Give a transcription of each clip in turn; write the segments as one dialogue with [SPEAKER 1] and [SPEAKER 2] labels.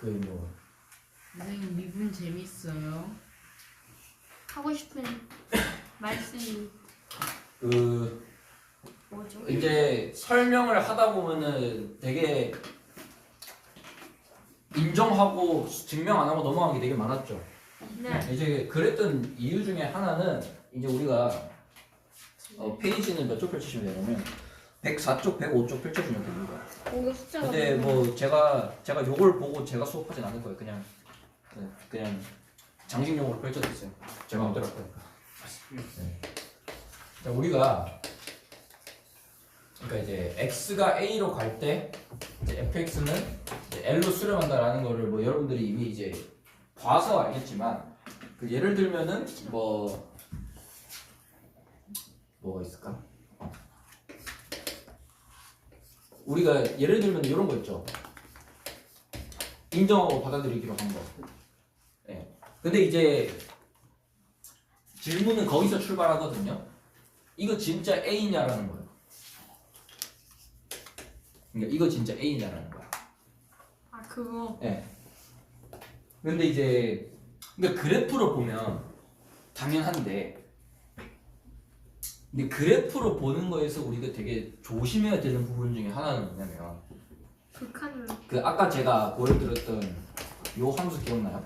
[SPEAKER 1] 그뭐
[SPEAKER 2] 선생님 미분 재밌어요.
[SPEAKER 3] 하고 싶은 말씀이
[SPEAKER 1] 그
[SPEAKER 3] 뭐죠?
[SPEAKER 1] 이제 설명을 하다 보면은 되게 인정하고 증명 안 하고 넘어간 게 되게 많았죠.
[SPEAKER 3] 네.
[SPEAKER 1] 이제 그랬던 이유 중에 하나는 이제 우리가 어, 페이지는 몇 쪽 펼치시면 되냐면 104쪽, 105쪽 펼쳐주면 됩니다.
[SPEAKER 3] 오늘 숫자가
[SPEAKER 1] 근데
[SPEAKER 3] 너무
[SPEAKER 1] 뭐 제가 제가 요걸 보고 제가 수업하진 않을 거예요. 그냥 네, 그냥 장식용으로 펼쳐졌어요. 제 마음대로 할 거니까. 네. 자, 우리가 그러니까 이제 x가 a로 갈 때 fx는 l로 수렴한다라는 거를 뭐 여러분들이 이미 이제 봐서 알겠지만 그 예를 들면은 뭐 뭐가 있을까? 우리가 예를 들면 이런 거 있죠. 인정하고 받아들이기로 한 거. 예. 근데 이제 질문은 거기서 출발하거든요. 이거 진짜 A냐라는 거예요. 그러니까 이거 진짜 A냐라는 거야.
[SPEAKER 3] 아 그거
[SPEAKER 1] 예. 근데 이제 그러니까 그래프로 보면 당연한데 근데 그래프로 보는 거에서 우리가 되게 조심해야 되는 부분 중에 하나는 뭐냐면
[SPEAKER 3] 극한을
[SPEAKER 1] 그 아까 제가 보여드렸던 요 함수 기억나요?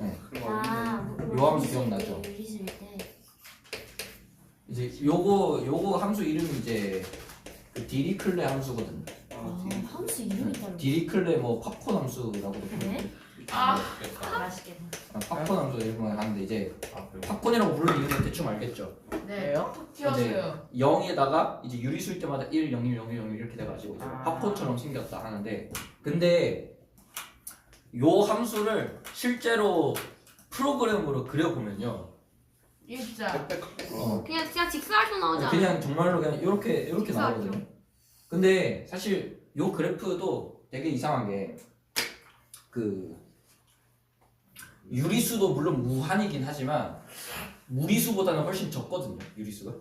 [SPEAKER 1] 네.
[SPEAKER 4] 아,
[SPEAKER 1] 요 함수 기억나죠? 이제 요거 요거 함수 이름이 이제 그 디리클레 함수거든요.
[SPEAKER 4] 아, 함수 이름이 따로.
[SPEAKER 1] 디리클레 뭐 팝콘 함수라고도 부르고
[SPEAKER 4] 네?
[SPEAKER 2] 아,
[SPEAKER 4] 맛있겠네.
[SPEAKER 1] 아, 팝콘 함수 이런 거 하는데 이제 팝콘이라고 부르는 이유는 대충 알겠죠?
[SPEAKER 2] 네. 톡톡
[SPEAKER 1] 이제
[SPEAKER 2] 튀었어요.
[SPEAKER 1] 0에다가 이제 유리수일 때마다 1, 0, 1, 0, 1, 0 이렇게 돼가지고 이제
[SPEAKER 2] 아.
[SPEAKER 1] 팝콘처럼 생겼다 하는데 근데 요 함수를 실제로 프로그램으로 그려보면요
[SPEAKER 2] 일자.
[SPEAKER 1] 어,
[SPEAKER 3] 그냥 그냥 직사로 나오지 않아?
[SPEAKER 1] 그냥 정말로 그냥 이렇게 이렇게. 나오거든요 근데 사실 요 그래프도 되게 이상한 게 그 유리수도 물론 무한이긴 하지만 무리수보다는 훨씬 적거든요 유리수가.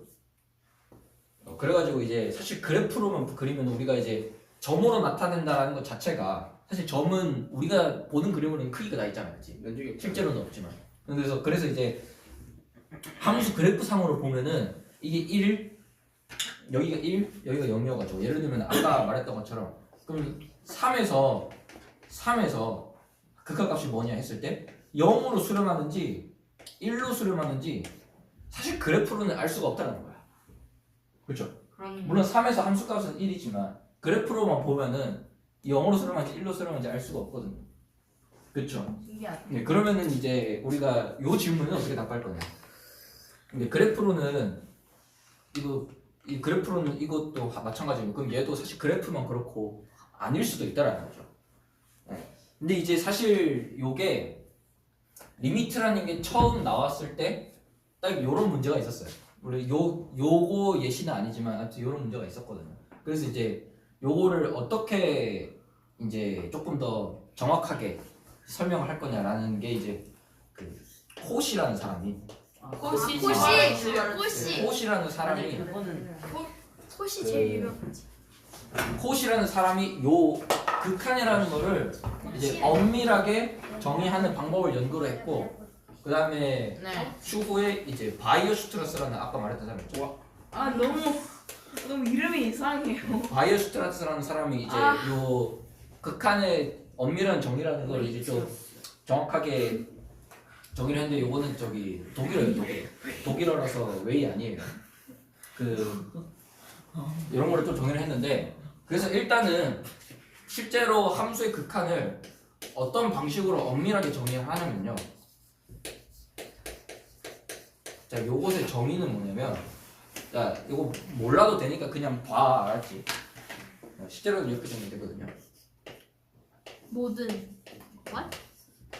[SPEAKER 1] 어, 그래가지고 이제 사실 그래프로만 그리면 우리가 이제 점으로 나타낸다는 것 자체가 사실 점은 우리가 보는 그림으로는 크기가 나 있잖아요?
[SPEAKER 5] 면적이
[SPEAKER 1] 실제로는 없지만. 그래서 그래서 이제 함수 그래프 상으로 보면은 이게 1 여기가 1 여기가 0이어가지고 예를 들면 아까 말했던 것처럼 그럼 3에서 3에서 극한값이 뭐냐 했을 때 0으로 수렴하는지 1로 수렴하는지 사실 그래프로는 알 수가 없다는 거야 그렇죠?
[SPEAKER 2] 그런
[SPEAKER 1] 물론 3에서 함수값은 1이지만 그래프로만 보면은 0으로 수렴하는지 1로 수렴하는지 알 수가 없거든요 그렇죠?
[SPEAKER 2] 신기하다.
[SPEAKER 1] 네, 그러면은 이제 우리가 요 질문은 어떻게 답할 거냐? 근데 그래프로는 이거 이 그래프로는 이것도 하- 마찬가지고 그럼 얘도 사실 그래프만 그렇고 아닐 수도 있다라는 거죠. 네. 근데 이제 사실 요게 리미트라는 게 처음 나왔을 때딱 요런 문제가 있었어요. 원래 요 요거 예시는 아니지만 아무튼 요런 문제가 있었거든요. 그래서 이제 요거를 어떻게 이제 조금 더 정확하게 설명을 할 거냐라는 게 이제 그 코시라는 사람이
[SPEAKER 2] 코시
[SPEAKER 3] 코시
[SPEAKER 2] 아,
[SPEAKER 3] 코시
[SPEAKER 1] 코시라는 사람이
[SPEAKER 2] 그거는
[SPEAKER 3] 코시
[SPEAKER 1] 그-
[SPEAKER 3] 제일 유명하지.
[SPEAKER 1] 코시라는 사람이 요 극한이라는 거를 이제 엄밀하게 정의하는 방법을 연구를 했고 그 다음에
[SPEAKER 2] 네.
[SPEAKER 1] 추후에 이제 바이오 슈트라스라는 아까 말했던 사람 있죠
[SPEAKER 2] 아 너무 너무 이름이 이상해요.
[SPEAKER 1] 바이오 슈트라스라는 사람이 이제
[SPEAKER 2] 아.
[SPEAKER 1] 요 극한의 엄밀한 정의라는 걸 이제 좀 정확하게 정의를 했는데 요거는 저기 독일어예요 독일 독일어라서 웨이 아니에요 그 이런 거를 좀 정의를 했는데 그래서 일단은 실제로 함수의 극한을 어떤 방식으로 엄밀하게 정의를 하냐면요. 자 요것의 정의는 뭐냐면 자 이거 몰라도 되니까 그냥 봐 알았지? 실제로는 이렇게 정의되거든요.
[SPEAKER 3] 모든.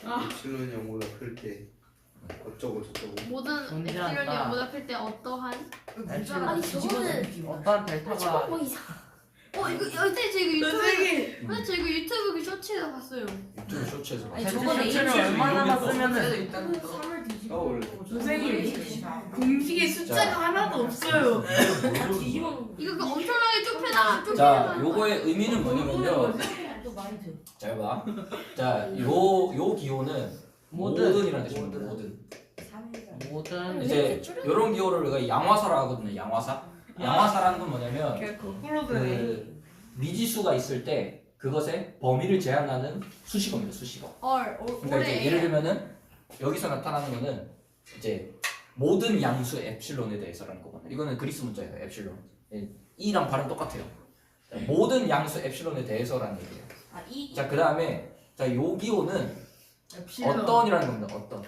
[SPEAKER 5] 엡실론이 0보다 클때 어쩌고 저쩌고.
[SPEAKER 3] 모든
[SPEAKER 2] 존재한다.
[SPEAKER 3] 엑스런이 영보다 클 때 어떠한?
[SPEAKER 4] 아니, 저거는
[SPEAKER 2] 어떤
[SPEAKER 4] 아,
[SPEAKER 2] 델타가
[SPEAKER 4] 뭐 이상.
[SPEAKER 3] 어 이거 어제 저 이거 유튜브
[SPEAKER 2] 선생님
[SPEAKER 3] 저 이거 유튜브 그 쇼츠에서 봤어요.
[SPEAKER 1] 유튜브 쇼츠에서 봐.
[SPEAKER 4] 아니,
[SPEAKER 2] 쇼츠를
[SPEAKER 4] 일주일
[SPEAKER 2] 얼마나 봤으면은 선생님 공식에 숫자가 하나도 없어요.
[SPEAKER 3] 이거 그 엄청나게 좁혀 아,
[SPEAKER 1] 자, 요거의 의미는 뭐냐면요. 잘 봐. 자, 요, 요 기호는
[SPEAKER 6] 모든.
[SPEAKER 1] 모든이라는 뜻입니다. 모든.
[SPEAKER 6] 모든
[SPEAKER 1] 이제 요런 기호를 우리가 양화사라 하거든요. 양화사. 양화사라는 건 뭐냐면
[SPEAKER 2] 그냥 거꾸로 되네.
[SPEAKER 1] 그 미지수가 있을 때 그것의 범위를 제한하는 수식어입니다. 수식어.
[SPEAKER 3] 얼, 올,
[SPEAKER 1] 그러니까 이제
[SPEAKER 3] 올해.
[SPEAKER 1] 예를 들면은 여기서 나타나는 거는 이제 모든 양수 엡실론에 대해서라는 거거든요. 이거는 그리스 문자예요. 엡실론. 예, 이랑 발음 똑같아요. 자, 모든 양수 엡실론에 대해서라는 얘기예요.
[SPEAKER 4] 아, 이
[SPEAKER 1] 자, 그다음에 자, 요 기호는 어떤이라는 겁니다. 어떤.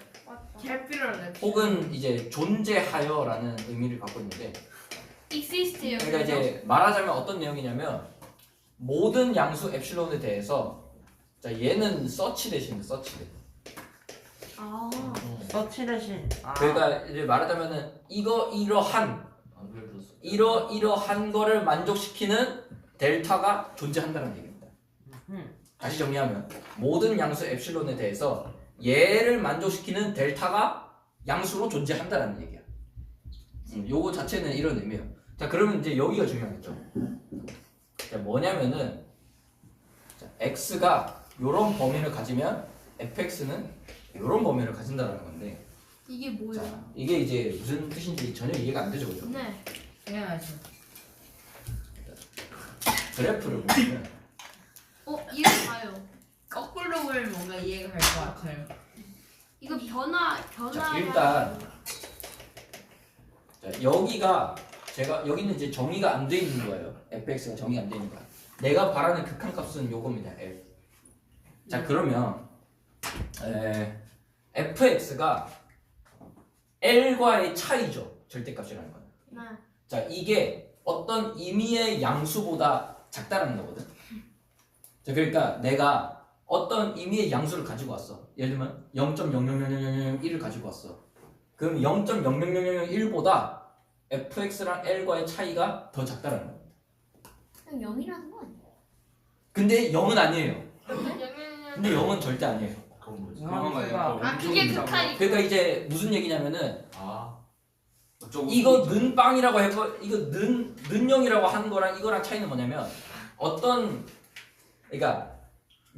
[SPEAKER 1] 혹은 이제 존재하여라는 의미를 갖고 있는데
[SPEAKER 3] exist요.
[SPEAKER 1] 그러니까 이제 말하자면 어떤 내용이냐면 모든 양수 엡실론에 대해서 자, 얘는 서치 대신 서치 대.
[SPEAKER 3] 아,
[SPEAKER 6] 서치 대신 아,
[SPEAKER 1] 그러니까 이제 말하자면은 이거 이러한 이러 이러한 거를 만족시키는 델타가 존재한다는 얘기입니다.
[SPEAKER 6] 음.
[SPEAKER 1] 다시 정리하면 모든 양수 엡실론에 대해서 얘를 만족시키는 델타가 양수로 존재한다는 얘기야. 음, 요거 자체는 이런 의미예요. 자 그러면 이제 여기가 중요하겠죠. 자 뭐냐면은 자, x가 요런 범위를 가지면 fx는 요런 범위를 가진다는 건데
[SPEAKER 3] 이게 뭐예요?
[SPEAKER 1] 자, 이게 이제 무슨 뜻인지 전혀 이해가 안 되죠, 그죠?
[SPEAKER 3] 네.
[SPEAKER 4] 당연하죠.
[SPEAKER 1] 그래프를 보면
[SPEAKER 3] 어, 이해 가요.
[SPEAKER 2] 거꾸로 보면 뭔가 이해가 갈 것 같아요.
[SPEAKER 3] 이거 변화, 변화.
[SPEAKER 1] 자, 일단 자, 여기가 제가 여기는 이제 정의가 안 돼 있는 거예요. fx가 정의 안돼 있는 거야. 내가 바라는 극한값은 요겁니다. l. 자, 그러면 에, fx가 l과의 차이죠. 절대값이라는 건.
[SPEAKER 3] 네.
[SPEAKER 1] 자, 이게 어떤 의미의 양수보다 작다라는 거거든. 자, 그러니까 내가 어떤 의미의 양수를 가지고 왔어. 예를 들면 0.0000001을 가지고 왔어. 그럼 0.00001보다 fx랑 l과의 차이가 더 작다라는 거야.
[SPEAKER 3] 그냥 0이라는 거 아니에요?
[SPEAKER 1] 근데 0은 아니에요. 근데 0은 절대 아니에요.
[SPEAKER 5] 그건 뭐지?
[SPEAKER 3] 아, 그게 극한이.
[SPEAKER 1] 그러니까 이제 무슨 얘기냐면은
[SPEAKER 5] 아
[SPEAKER 1] 이거 는 빵이라고 해서 이거 는 는영이라고 하는 거랑 이거랑 차이는 뭐냐면 어떤 그러니까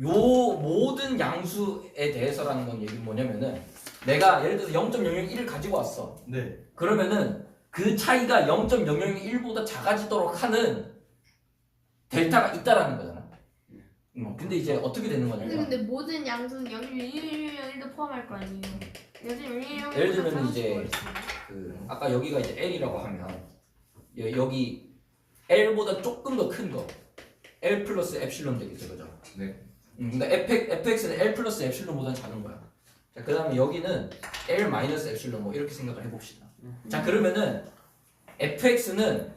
[SPEAKER 1] 요 모든 양수에 대해서라는 건 얘기는 뭐냐면은 내가 예를 들어서 0.001을 가지고 왔어.
[SPEAKER 5] 네
[SPEAKER 1] 그러면은 그 차이가 0.001보다 작아지도록 하는 델타가 있다라는 거잖아. 음, 근데 이제 어떻게 되는
[SPEAKER 3] 근데
[SPEAKER 1] 거냐면
[SPEAKER 3] 근데 모든 양수는 0.111도 포함할 거 아니에요? 0.111
[SPEAKER 1] 예를 들면 이제 그 아까 여기가 이제 L이라고 하면 여- 여기 L보다 조금 더 큰 거 L 플러스 엡실론 되겠죠, 그죠?
[SPEAKER 5] 네.
[SPEAKER 1] 음, 그러니까 fx, fx는 L 플러스 엡실론보다 작은 거야. 자, 그 다음에 여기는 L 마이너스 엡실론 뭐 이렇게 생각을 해봅시다. 자, 그러면은 fx는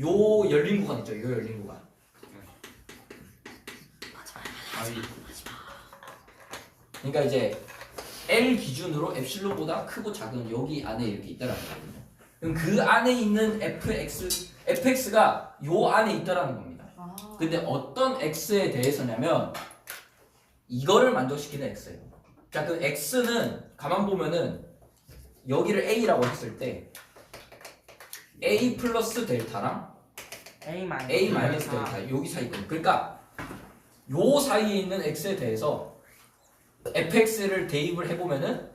[SPEAKER 1] 요 열린 구간 있죠, 요 열린 구간. 그러니까 이제 L 기준으로 엡실론보다 크고 작은 여기 안에 이렇게 있다라는 거거든요. 그럼 그 안에 있는 fx, fx가 요 안에 있다라는 겁니다.
[SPEAKER 4] 아.
[SPEAKER 1] 근데 어떤 x에 대해서냐면 이거를 만족시키는 x예요. 자, 그 x는 가만 보면은 여기를 a라고 했을 때 a 플러스 델타랑
[SPEAKER 6] A 마이너스
[SPEAKER 1] a 마이너스 델타 여기 사이 있거든요. 그러니까 요 사이에 있는 x에 대해서 fx를 대입을 해보면은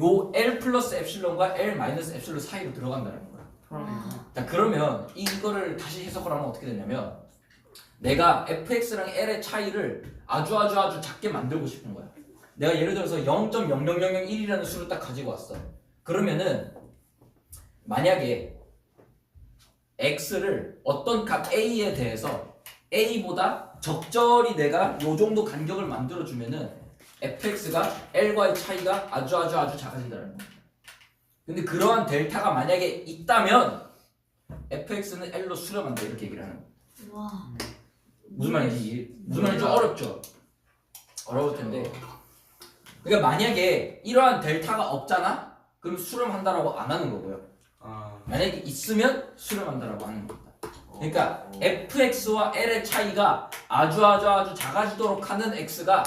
[SPEAKER 1] 요 l 플러스 엡실론과 l 마이너스 엡실론 사이로 들어간다는 거야. 자 그러면 이거를 다시 해석을 하면 어떻게 되냐면 내가 fx랑 l의 차이를 아주 아주 아주 작게 만들고 싶은 거야. 내가 예를 들어서 0.00001이라는 수를 딱 가지고 왔어. 그러면은 만약에 x를 어떤 값 a에 대해서 a보다 적절히 내가 요 정도 간격을 만들어 주면은 fx가 l과의 차이가 아주 아주 아주 작아진다는 거야. 근데 그러한 델타가 만약에 있다면 fx는 l로 수렴한다 이렇게 얘기를 하는 거야.
[SPEAKER 4] 와.
[SPEAKER 1] 무슨 말인지 무슨 말인지 좀 어렵죠. 어려울 텐데. 그러니까 만약에 이러한 델타가 없잖아. 그럼 수렴한다라고 안 하는 거고요.
[SPEAKER 5] 아
[SPEAKER 1] 만약에 있으면 수렴한다라고 하는 겁니다. 그러니까 fx와 l의 차이가 아주 아주 아주 작아지도록 하는 x가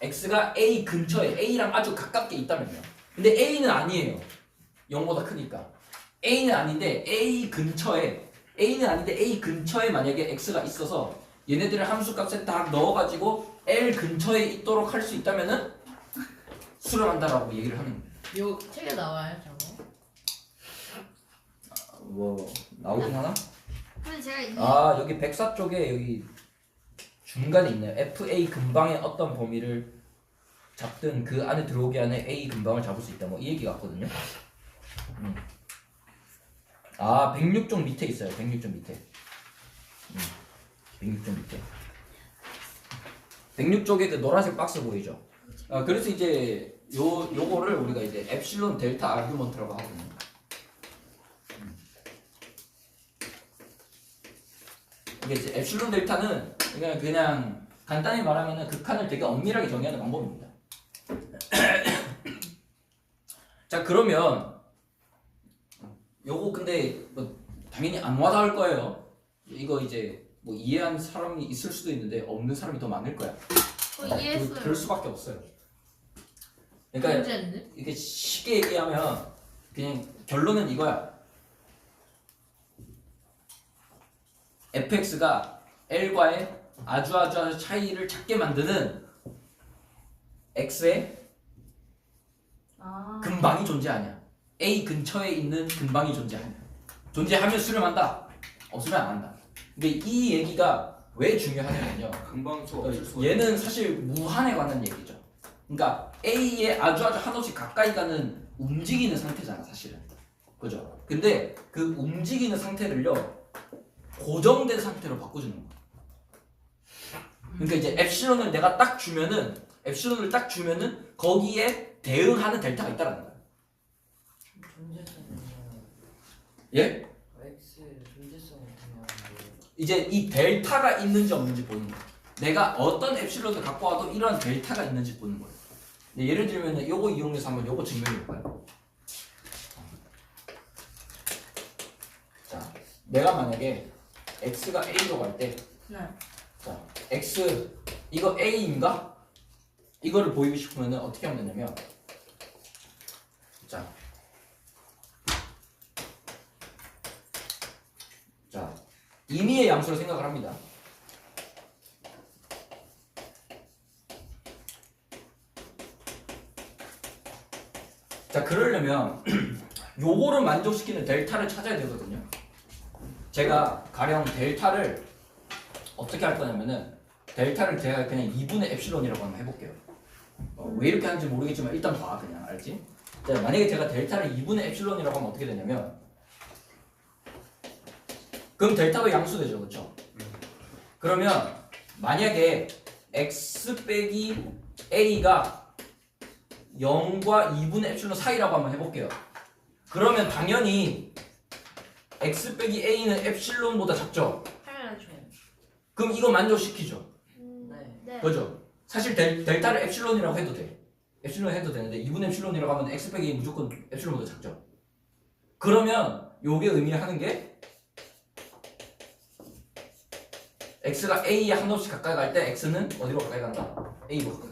[SPEAKER 1] x가 a 근처에 a랑 아주 가깝게 있다면요. 근데 a는 아니에요. 0보다 크니까. a는 아닌데 a 근처에 A는 아닌데 A 근처에 만약에 X가 있어서 얘네들을 함수 값에 딱 넣어가지고 L 근처에 있도록 할 수 있다면은 수렴한다라고 얘기를 하는 거예요.
[SPEAKER 4] 요 책에 나와요 저거.
[SPEAKER 1] 뭐 나오긴 하나?
[SPEAKER 3] 근데 제가 이
[SPEAKER 1] 아 여기 백사 쪽에 여기 중간에 있네요. FA 근방의 어떤 범위를 잡든 그 안에 들어오게 하는 A 근방을 잡을 수 있다. 뭐 이 얘기 같거든요. 음. 아 106쪽 밑에 있어요. 106쪽 밑에. 음. 106쪽 밑에. 106쪽에 그 노란색 박스 보이죠? 아 그래서 이제 요 요거를 우리가 이제 엡실론 델타 아규먼트라고 하거든요. 이게 이제 엡실론 델타는 그냥 그냥 간단히 말하면은 극한을 되게 엄밀하게 정의하는 방법입니다. 자 그러면 요거 근데 뭐 당연히 안 와닿을 거예요. 이거 이제 뭐 이해한 사람이 있을 수도 있는데 없는 사람이 더 많을 거야.
[SPEAKER 3] 저
[SPEAKER 1] 그,
[SPEAKER 3] 이해했어요.
[SPEAKER 1] 그럴 수밖에 없어요. 그러니까
[SPEAKER 4] 문제인데?
[SPEAKER 1] 이게 쉽게 얘기하면 그냥 결론은 이거야. fx가 l과의 아주 아주 아주 차이를 작게 만드는 x의
[SPEAKER 4] 아.
[SPEAKER 1] 근방이 존재 하냐. a 근처에 있는 근방이 존재 하냐. 존재하면 수렴한다. 없으면 안 한다. 근데 이 얘기가 왜 중요하냐면요.
[SPEAKER 5] 금방수가 없을 수가
[SPEAKER 1] 얘는 사실 무한에 관한 얘기죠. 그러니까 A에 아주 아주 한없이 가까이 가는 움직이는 상태잖아, 사실은. 그죠? 근데 그 움직이는 상태를요, 고정된 상태로 바꿔주는 거야. 그러니까 이제 엡실론을 내가 딱 주면은, 엡실론을 딱 주면은 거기에 대응하는 델타가 있다라는 거야. 예?
[SPEAKER 7] X의 존재성을 대하는
[SPEAKER 1] 이제 이 델타가 있는지 없는지 보는 거야. 내가 어떤 엡실론을 갖고 와도 이런 델타가 있는지 보는. 네, 예를 들면 요거 이용해서 한번 요거 증명해 볼까요? 자, 내가 만약에 x가 a로 갈 때,
[SPEAKER 4] 네.
[SPEAKER 1] 자, x 이거 a인가? 이거를 보이고 싶으면 어떻게 하면 되냐면, 자, 자, 임의의 양수로 생각을 합니다. 자 그러려면 요거를 만족시키는 델타를 찾아야 되거든요. 제가 가령 델타를 어떻게 할 거냐면은 델타를 제가 그냥 2분의 엡실론이라고 한번 해볼게요. 어, 왜 이렇게 하는지 모르겠지만 일단 봐 그냥 알지? 자, 만약에 제가 델타를 2분의 엡실론이라고 하면 어떻게 되냐면 그럼 델타가 양수되죠, 그렇죠? 그러면 만약에 x 빼기 a가 0과 2분의 엡실론 사이라고 한번 해볼게요. 그러면 당연히 x 빼기 a는 엡실론보다 작죠.
[SPEAKER 3] 당연하죠.
[SPEAKER 1] 그럼 이거 만족시키죠.
[SPEAKER 3] 음,
[SPEAKER 7] 네.
[SPEAKER 3] 네.
[SPEAKER 1] 그죠? 사실 델, 델타를 엡실론이라고 해도 돼. 엡실론 해도 되는데 2분의 엡실론이라고 하면 x 빼기 a 무조건 엡실론보다 작죠. 그러면 요게 의미하는 게 x가 a에 한없이 가까이 갈 때 x는 어디로 가까이 간다? a로 가까이 간다.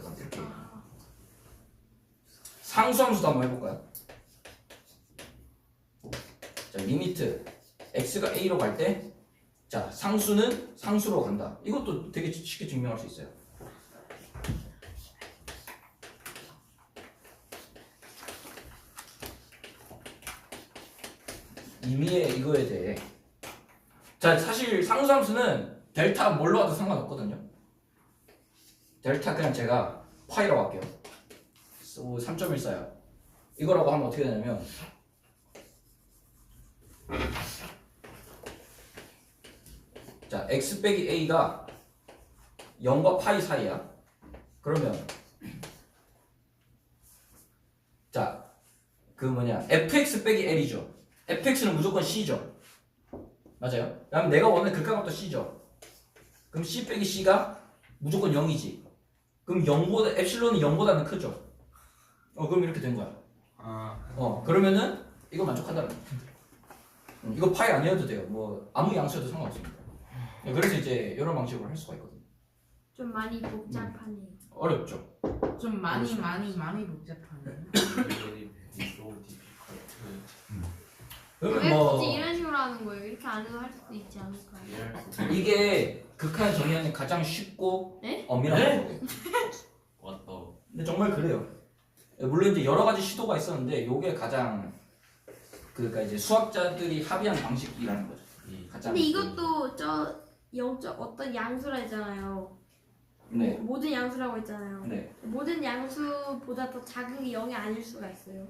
[SPEAKER 1] 상수함수도 한번 해볼까요? 자, 리미트 x가 a로 갈 때, 자, 상수는 상수로 간다. 이것도 되게 쉽게 증명할 수 있어요. 임의의 이거에 대해. 자, 사실 상수함수는 델타 뭘로 와도 상관없거든요. 델타 그냥 제가 파이라고 할게요. 3.14요. 이거라고 하면 어떻게 되냐면 자 x 빼기 a가 0과 파이 사이야. 그러면 자 그 뭐냐 fx 빼기 l이죠. fx는 무조건 c죠. 맞아요. 그럼 내가 원하는 극한값도 c죠. 그럼 c 빼기 c가 무조건 0이지. 그럼 0보다 엡실론이 0보다는 크죠. 어 그럼 이렇게 된 거야.
[SPEAKER 5] 아
[SPEAKER 1] 어 그러면은 이거 만족한다는 거야. 음, 이거 파이 아니어도 돼요. 뭐 아무 양수여도 상관없습니다. 네, 그래서 이제 이런 방식으로 할 수가 있거든요.
[SPEAKER 3] 좀 많이 복잡하네요.
[SPEAKER 1] 어렵죠.
[SPEAKER 4] 좀 많이 많이 많이 복잡하네.
[SPEAKER 5] difficult
[SPEAKER 1] 그러면 왜뭐
[SPEAKER 3] 굳이 이런 식으로 하는 거예요? 이렇게 안 해도 할 수도 있지 않을까요?
[SPEAKER 1] 이게 극한 정의하는 가장 쉽고
[SPEAKER 3] 네?
[SPEAKER 1] 엄밀한
[SPEAKER 5] 네?
[SPEAKER 1] 방법이에요.
[SPEAKER 5] 왔다.
[SPEAKER 1] 근데 정말 그래요. 물론 이제 여러 가지 시도가 있었는데 요게 가장 그러니까 이제 수학자들이 합의한 방식이라는 거죠. 이 가장
[SPEAKER 3] 근데 이것도 저 영적 어떤 양수라 했잖아요.
[SPEAKER 1] 네.
[SPEAKER 3] 모든 양수라고 했잖아요.
[SPEAKER 1] 네.
[SPEAKER 3] 모든 양수보다 더 작은 게 0이 아닐 수가 있어요.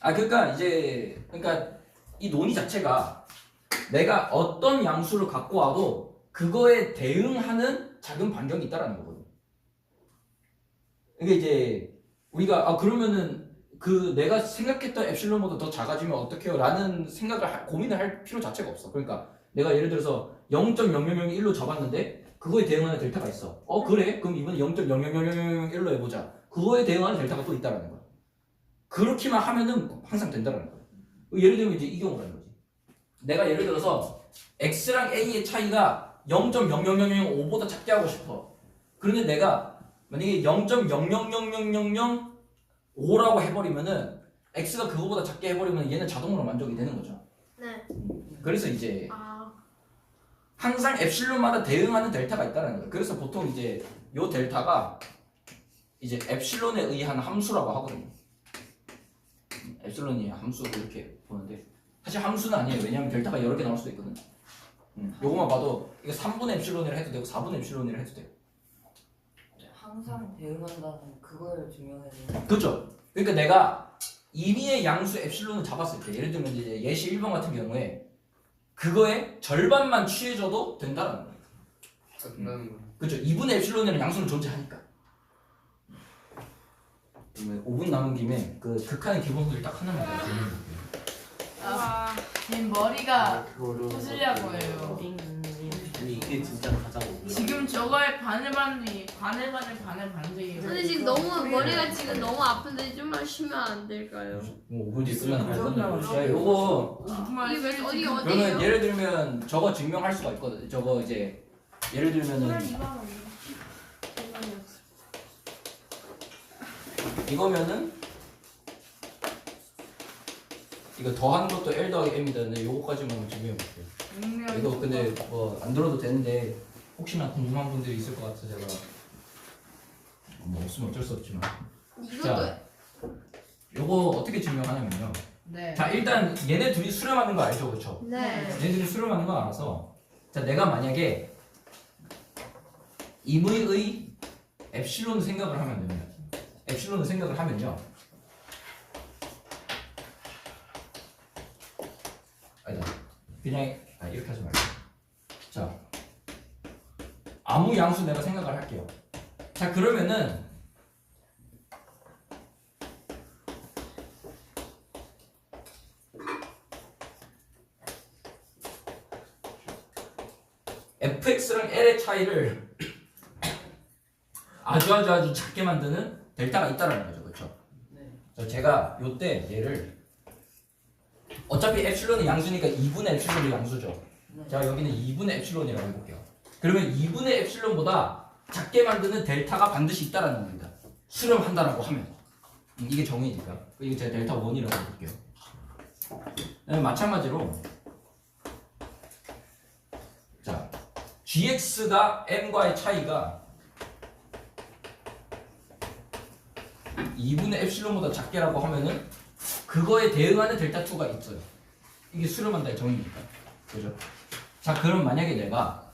[SPEAKER 1] 아 그러니까 이제 그러니까 이 논의 자체가 내가 어떤 양수를 갖고 와도 그거에 대응하는 작은 반경이 있다라는 거거든요. 이게 이제 우리가 아 그러면은 그 내가 생각했던 엡실론보다 더 작아지면 어떡해요?라는 생각을 할- 고민을 할 필요 자체가 없어. 그러니까 내가 예를 들어서 0.0001로 잡았는데 그거에 대응하는 델타가 있어. 어 그래? 그럼 이번에 0.0001로 해보자. 그거에 대응하는 델타가 또 있다라는 거야. 그렇게만 하면은 항상 된다라는 거야. 예를 들면 이제 이 경우라는 거지. 내가 예를 들어서 x랑 a의 차이가 0.00005보다 작게 하고 싶어. 그런데 내가 만약에 0.0000005라고 해버리면은 x가 그거보다 작게 해버리면 얘는 자동으로 만족이 되는 거죠.
[SPEAKER 3] 네.
[SPEAKER 1] 그래서 이제
[SPEAKER 3] 아,
[SPEAKER 1] 항상 엡실론마다 대응하는 델타가 있다는 거예요. 그래서 보통 이제 요 델타가 이제 엡실론에 의한 함수라고 하거든요. 엡실론이 함수로 이렇게 보는데 사실 함수는 아니에요. 왜냐하면 델타가 여러 개 나올 수도 있거든. 음, 요거만 봐도 이거 3분의 엡실론이라 해도 되고 4분의 엡실론이라 해도 돼요.
[SPEAKER 7] 항상 대응한다는 그걸 증명해야.
[SPEAKER 1] 그렇죠. 그러니까 내가 임의의 양수 엡실론을 잡았을 때 예를 들면 이제 예시 1번 같은 경우에 그거의 절반만 취해져도 된다는 거예요.
[SPEAKER 5] 끝나는 거.
[SPEAKER 1] 그렇죠. 2분의 엡실론이라는 양수는 존재하니까. 그러면 5분 남은 김에 그 극한의 기본소리 딱 하나만 더.
[SPEAKER 4] 아, 제 머리가
[SPEAKER 5] 그거를
[SPEAKER 4] 부수려고 해요.
[SPEAKER 5] 아니 이게 진짜 가장.
[SPEAKER 4] 지금 저거에 바늘 바늘이 바늘 바늘 바늘 바늘이에요.
[SPEAKER 3] 근데 지금 너무 머리가 지금 너무 아픈데 좀만 쉬면 안 될까요?
[SPEAKER 1] 뭐 5분 뒤에 끝나는
[SPEAKER 7] 좀
[SPEAKER 1] 거야.
[SPEAKER 7] 남았어요.
[SPEAKER 1] 자, 요거
[SPEAKER 4] 정말
[SPEAKER 3] 이게 몇- 어디
[SPEAKER 1] 그러면
[SPEAKER 3] 어디예요?
[SPEAKER 1] 예를 들면 저거 증명할 수가 있거든. 저거 이제 예를 들면은 이거면은 이거 더하는 것도 L 더하기 M이다. 근데 요거까지만 증명해 볼게요. 이거 근데 뭐 안 들어도 되는데 혹시나 궁금한 분들이 있을 것 같아서 제가 뭐 없으면 어쩔 수 없지만.
[SPEAKER 3] 이것도
[SPEAKER 1] 자 요거 어떻게 증명하냐면요.
[SPEAKER 4] 네.
[SPEAKER 1] 자 일단 얘네 둘이 수렴하는 거 알죠? 그쵸?
[SPEAKER 3] 네.
[SPEAKER 1] 얘네 둘이 수렴하는 거 알아서. 자 내가 만약에 임의의 엡실론 생각을 하면 됩니다. 엡실론을 생각을 하면요. 아니다. 그냥 아, 이렇게 하지 말고. 자 아무 양수 내가 생각을 할게요 자 그러면은 fx랑 l의 차이를 아주 아주 아주 작게 만드는 델타가 있다라는 거죠 그렇죠
[SPEAKER 7] 네.
[SPEAKER 1] 자, 제가 요때 얘를 어차피 엡실론이 양수니까 2분의 엡실론이 양수죠
[SPEAKER 7] 네.
[SPEAKER 1] 자 여기는 2분의 엡실론이라고 해볼게요. 그러면 2분의 엡실론보다 작게 만드는 델타가 반드시 있다라는 겁니다. 수렴한다라고 하면 음, 이게 정의니까 이게 제가 델타 1이라고 해볼게요. 네, 마찬가지로 자 gx가 m과의 차이가 2분의 엡실론보다 작게라고 하면은 그거에 대응하는 델타 2가 있어요. 이게 수렴한다의 정의니까. 그죠? 자, 그럼 만약에 내가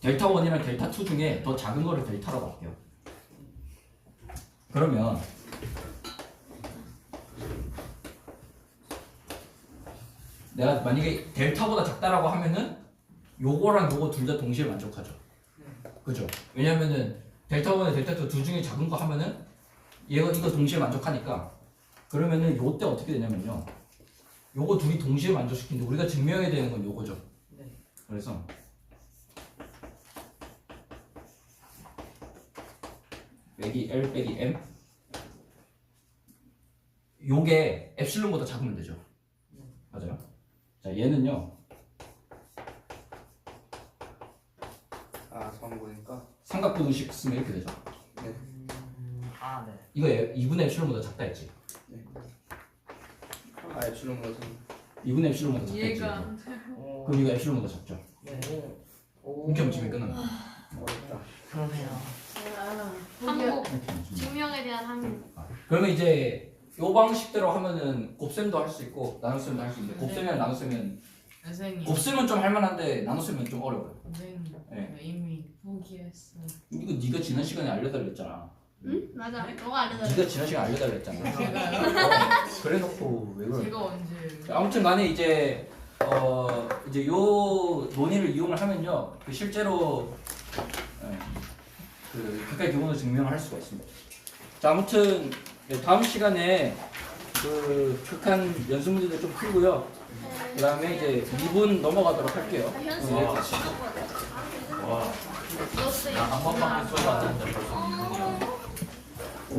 [SPEAKER 1] 델타 1이랑 델타 2 중에 더 작은 거를 델타라고 할게요. 그러면 내가 만약에 델타보다 작다라고 하면은 요거랑 요거 둘 다 동시에 만족하죠. 그죠? 왜냐면은 델타 1에 델타 2 둘 중에 작은 거 하면은 얘가 이거 동시에 만족하니까 그러면은 요때 어떻게 되냐면요. 요거 둘이 동시에 만족시키는데 우리가 증명해야 되는 건 요거죠.
[SPEAKER 7] 네.
[SPEAKER 1] 그래서 빼기 L 빼기 M 요게 엡실론보다 작으면 되죠. 맞아요. 자 얘는요
[SPEAKER 5] 아 처음 보니까
[SPEAKER 1] 삼각분식 쓰면 이렇게 되죠.
[SPEAKER 7] 음,
[SPEAKER 6] 아아 네.
[SPEAKER 1] 이거 2분의 엡실론보다 작다 했지.
[SPEAKER 5] 아 엡실론보다 좀
[SPEAKER 1] 2분의 엡실론보다 작다 했지.
[SPEAKER 2] 얘가
[SPEAKER 6] 오.
[SPEAKER 1] 그럼 이거 엡실론보다 작죠.
[SPEAKER 6] 네.
[SPEAKER 7] 오.
[SPEAKER 1] 이렇게 하면 지금 끝나는 거야.
[SPEAKER 5] 어렵다.
[SPEAKER 6] 그러네요.
[SPEAKER 3] 항목
[SPEAKER 1] 이렇게 하면 지금.
[SPEAKER 3] 증명에 대한 항목.
[SPEAKER 1] 그러면 이제 요 방식대로 하면은 곱셈도 할 수 있고 나눗셈도 할 수 있는데 곱셈이랑 나눗셈은
[SPEAKER 4] 선생님
[SPEAKER 1] 곱셈은 좀 할만한데 나눗셈은 좀 어려워요.
[SPEAKER 4] 선생님
[SPEAKER 1] 네.
[SPEAKER 4] 저 이미 포기했어
[SPEAKER 1] 이거 네가 지난 시간에 알려달랬잖아.
[SPEAKER 3] 응? 맞아. 너가 알려달라.
[SPEAKER 1] 네가 지난 시간에 알려달랬잖아.
[SPEAKER 4] 제가요?
[SPEAKER 1] 그래놓고 왜 그래?
[SPEAKER 4] 제가 언제
[SPEAKER 1] 아무튼 간에 이제 어 이제 요 논의를 이용을 하면요 그 실제로 예, 그 각각의 경우를 증명을 할 수가 있습니다. 자 아무튼 네, 다음 시간에 그 극한 연습 문제들 좀 풀고요. 그 다음에 이제 2분 넘어가도록 할게요.
[SPEAKER 3] 현수
[SPEAKER 1] 네.
[SPEAKER 3] 아,
[SPEAKER 5] 와. 나한 번만 했는데 벌써